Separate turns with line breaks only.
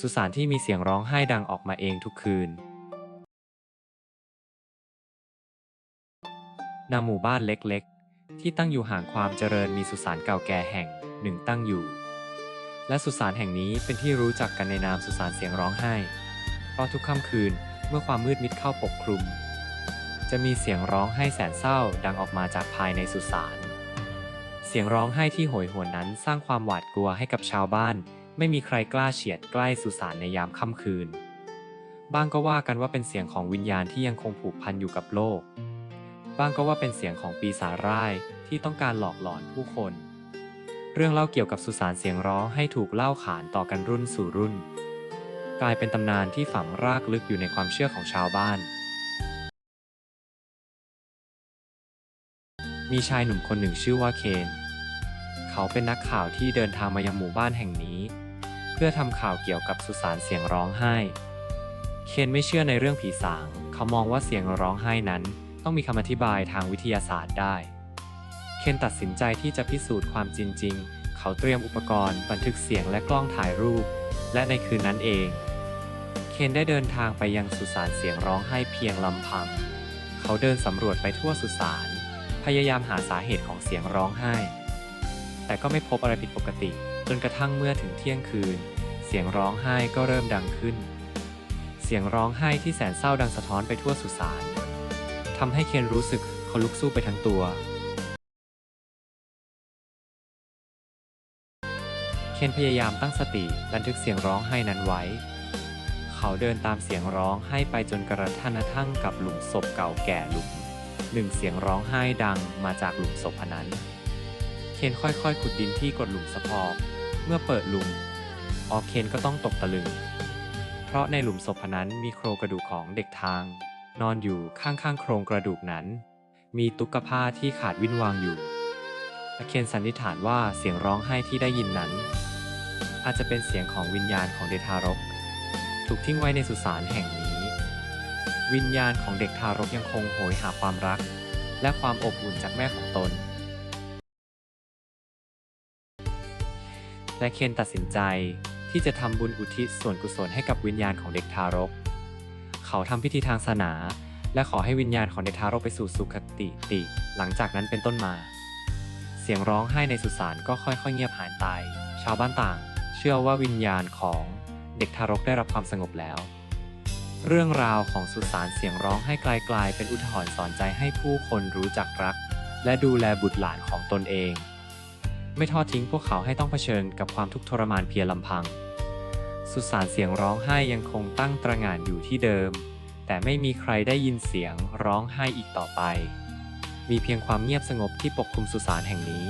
สุสานที่มีเสียงร้องไห้ดังออกมาเองทุกคืนณหมู่บ้านเล็กๆ ที่ตั้งอยู่ห่างความเจริญมีสุสานเก่าแก่แห่งหนึ่งตั้งอยู่ และสุสานแห่งนี้เป็นที่รู้จักกันในนามสุสานเสียงร้องไห้ เพราะทุกค่ำคืนเมื่อความมืดมิดเข้าปกคลุม จะมีเสียงร้องไห้แสนเศร้าดังออกมาจากภายในสุสาน เสียงร้องไห้ที่โหยหวนนั้นสร้างความหวาดกลัวให้กับชาวบ้าน ไม่มีใครกล้าเฉียดใกล้สุสานในยามค่ำคืน บ้างก็ว่ากันว่าเป็นเสียงของวิญญาณที่ยังคงผูกพันอยู่กับโลก บ้างก็ว่าเป็นเสียงของปีศาจร้ายที่ต้องการหลอกหลอนผู้คน เรื่องเล่าเกี่ยวกับสุสานเสียงร้องให้ถูกเล่าขานต่อกันรุ่นสู่รุ่น กลายเป็นตำนานที่ฝังรากลึกอยู่ในความเชื่อของชาวบ้าน มีชายหนุ่มคนหนึ่งชื่อว่าเคน เขาเป็นนักข่าวที่เดินทางมายังหมู่บ้านแห่งนี้ เพื่อทำข่าวเกี่ยวกับสุสานเสียงร้องไห้ เคนไม่เชื่อในเรื่องผีสาง เขามองว่าเสียงร้องไห้นั้น ต้องมีคำอธิบายทางวิทยาศาสตร์ได้ เคนตัดสินใจที่จะพิสูจน์ความจริงจริงเขาเตรียมอุปกรณ์ บันทึกเสียงและกล้องถ่ายรูป และในคืนนั้นเอง เคนได้เดินทางไปยังสุสานเสียงร้องไห้เพียงลำพัง เขาเดินสำรวจไปทั่วสุสาน พยายามหาสาเหตุของเสียงร้องไห้ แต่ก็ไม่พบอะไรผิดปกติจนกระทั่งเมื่อถึงเที่ยงคืน สียงร้องไห้ก็เริ่มดังขึ้น เสียงร้องไห้ที่แสนเศร้าดังสะท้อนไปทั่วสุสานทำให้เคนรู้สึกขนลุกสู้ไปทั้งตัว เคนพยายามตั้งสติบันทึกเสียงร้องไห้นั้นไว้ เขาเดินตามเสียงร้องไห้ไปจนกระทั่งกับหลุมศพเก่าแก่หลุมหนึ่งเสียงร้องไห้ดังมาจากหลุมศพนนั้น เคนค่อยๆขุดดินที่กดหลุมสะพอกเมื่อเปิดหลุม ออเคนก็ต้องตกตะลึง เพราะในหลุมศพนั้นมีโครงกระดูกของเด็กทาง นอนอยู่ข้างๆโครงกระดูกนั้น มีตุ๊กผ้าที่ขาดวินวางอยู่และเคนสันนิษฐานว่าเสียงร้องไห้ที่ได้ยินนั้น อาจจะเป็นเสียงของวิญญาณของเด็กทารก ถูกทิ้งไว้ในสุสานแห่งนี้ วิญญาณของเด็กทารกยังคงโหยหาความรัก และความอบอุ่นจากแม่ของตนและเคนตัดสินใจ ที่จะทำบุญอุทิศส่วนกุศลให้กับวิญญาณของเด็กทารก เขาทำพิธีทางศาสนา และขอให้วิญญาณของเด็กทารกไปสู่สุคติติ หลังจากนั้นเป็นต้นมา เสียงร้องไห้ในสุสานก็ค่อยๆ เงียบหายไปชาวบ้านต่าง เชื่อว่าวิญญาณของเด็กทารกได้รับความสงบแล้ว เรื่องราวของสุสานเสียงร้องให้กลายๆเป็นอุทาหรณ์สอนใจให้ผู้คนรู้จักรัก และดูแลบุตรหลานของตนเอง ไม่ทอดทิ้งพวกเขาให้ต้องเผชิญกับความทุกข์ทรมานเพียงลำพัง สุสานเสียงร้องไห้ยังคงตั้งตระหง่านอยู่ที่เดิม แต่ไม่มีใครได้ยินเสียงร้องไห้อีกต่อไป มีเพียงความเงียบสงบที่ปกคลุมสุสานแห่งนี้